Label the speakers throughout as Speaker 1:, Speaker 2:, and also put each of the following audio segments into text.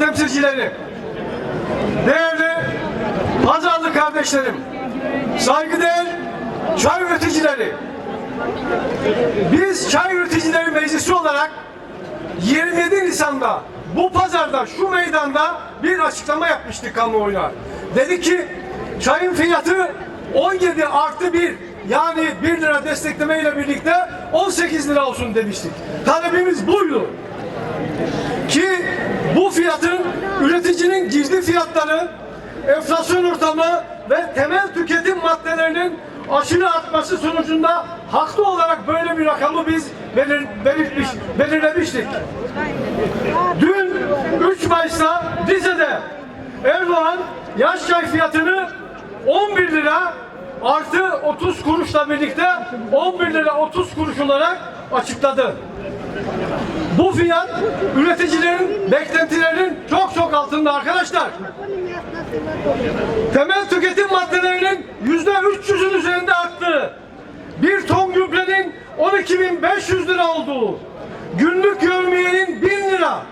Speaker 1: üreticileri, değerli pazarlı kardeşlerim, saygıdeğer çay üreticileri, biz Çay Üreticileri Meclisi olarak 27 Nisan'da bu pazarda şu meydanda bir açıklama yapmıştık kamuoyuna. Dedi ki çayın fiyatı 17 artı 1 yani 1 lira destekleme ile birlikte 18 lira olsun demiştik. Talebimiz buydu. Ki bu fiyatın üreticinin girdi fiyatları, enflasyon ortamı ve temel tüketim maddelerinin aşırı artması sonucunda haklı olarak böyle bir rakamı biz belir, belirtmiş, belirlemiştik. Dün 3 Mayıs'ta Rize'de Erdoğan yaş çay fiyatını 11 lira artı 30 kuruşla birlikte 11 lira 30 kuruş olarak açıkladı. Bu fiyat üreticilerin beklentilerinin çok çok altında arkadaşlar. Temel tüketim maddelerinin yüzde 300'ün üzerinde arttığı, bir ton gübrenin 12.500 lira olduğu, günlük yevmiyenin 1000 lira,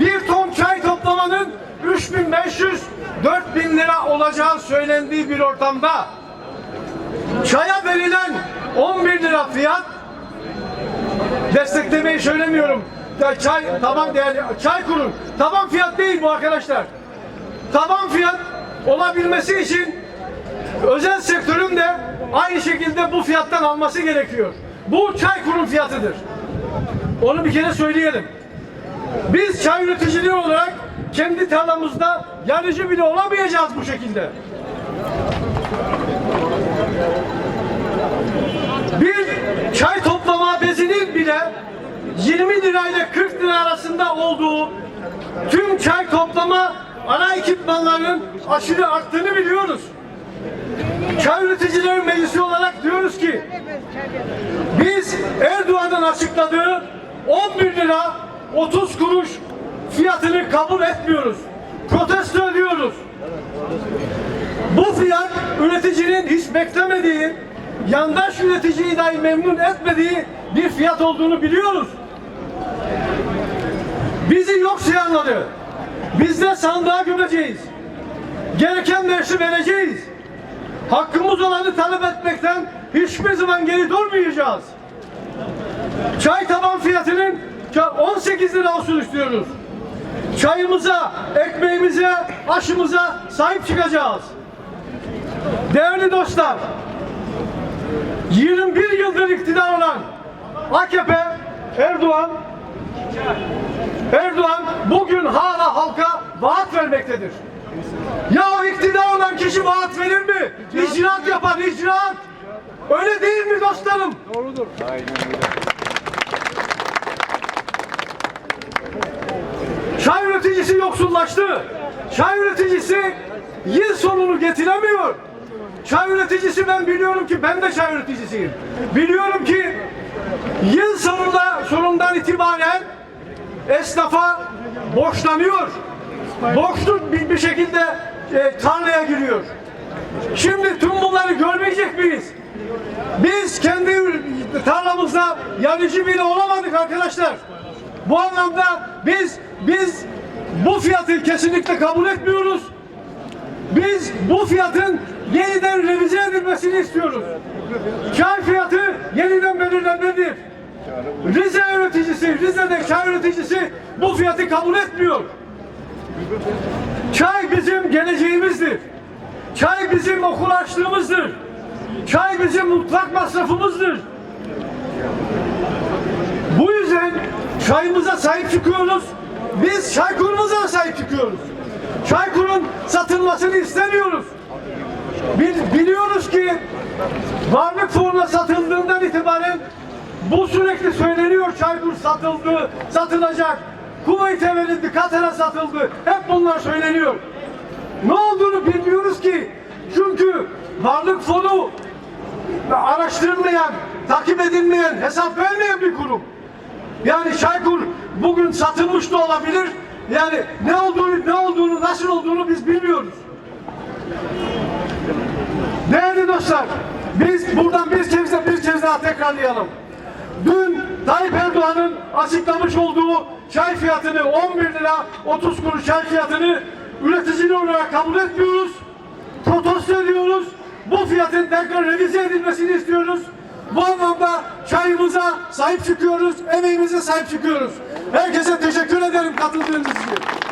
Speaker 1: bir ton çay toplamanın 3500 4000 lira olacağı söylendiği bir ortamda çaya verilen 11 lira fiyat desteklemeyi söylemiyorum. Ya çay tamam değerli çay kurun. Taban fiyat değil bu arkadaşlar. Taban fiyat olabilmesi için özel sektörün de aynı şekilde bu fiyattan alması gerekiyor. Bu çay kurum fiyatıdır. Onu bir kere söyleyelim. Biz çay üreticiliği olarak kendi tarlamızda yarıcı bile olamayacağız bu şekilde. Bir çay bezinin bile 20 lirayla 40 lira arasında olduğu tüm çay toplama ana ekipmanlarının aşırı arttığını biliyoruz. Çay Üreticileri Meclisi olarak diyoruz ki biz Erdoğan'ın açıkladığı 11 lira 30 kuruş fiyatını kabul etmiyoruz. Protesto ediyoruz. Bu fiyat üreticinin hiç beklemediği, yandaş üreticiyi dahi memnun etmediği bir fiyat olduğunu biliyoruz. Bizi yok sayanları biz de sandığa gömeceğiz. Gereken dersi vereceğiz. Hakkımız olanı talep etmekten hiçbir zaman geri durmayacağız. Çay taban fiyatının 18 lira olsun istiyoruz. Çayımıza, ekmeğimize, aşımıza sahip çıkacağız. Değerli dostlar, 21 yıldır iktidar olan AKP, Erdoğan, Erdoğan bugün hala halka vaat vermektedir. Ya o iktidar olan kişi vaat verir mi? İcraat yapar, icraat. Öyle değil mi dostlarım? Doğrudur. Çay üreticisi yoksullaştı. Çay üreticisi yıl sonunu getiremiyor. Çay üreticisi ben biliyorum ki ben de çay üreticisiyim. Biliyorum ki yıl sonunda sonundan itibaren esnafa borçlanıyor. Borçlu bir, bir şekilde e, tarlaya giriyor. Şimdi tüm bunları görmeyecek miyiz? Biz kendi tarlamızda yarıcı bile olamadık arkadaşlar. Bu anlamda biz biz bu fiyatı kesinlikle kabul etmiyoruz. Biz bu fiyatın yeniden revize edilmesini istiyoruz. Çay fiyatı yeniden belirlenmelidir. Rize üreticisi, Rize'de çay üreticisi bu fiyatı kabul etmiyor. Çay bizim geleceğimizdir. Çay bizim okul açlığımızdır. Çay bizim mutfak masrafımızdır. Bu yüzden çayımıza sahip çıkıyoruz. Biz çay kurumuza sahip çıkıyoruz. Çaykur'un satılmasını istemiyoruz. Bil- biliyoruz ki varlık fonuna satıldığından itibaren bu sürekli söyleniyor Çaykur satıldı, satılacak. Kuveyt'e verildi, Katar'a satıldı. Hep bunlar söyleniyor. Ne olduğunu bilmiyoruz ki. Çünkü varlık fonu araştırılmayan, takip edilmeyen, hesap vermeyen bir kurum. Yani Çaykur bugün satılmış da olabilir. Yani ne olduğunu, ne olduğunu, nasıl olduğunu biz bilmiyoruz. Değerli dostlar, biz buradan bir kez de bir kez daha tekrarlayalım. Dün Tayyip Erdoğan'ın açıklamış olduğu çay fiyatını 11 lira 30 kuruş çay fiyatını üreticili olarak kabul etmiyoruz. Protesto ediyoruz. Bu fiyatın tekrar revize edilmesini istiyoruz. Bu anlamda çayımıza sahip çıkıyoruz, emeğimize sahip çıkıyoruz. Herkese teşekkür ederim katıldığınız için.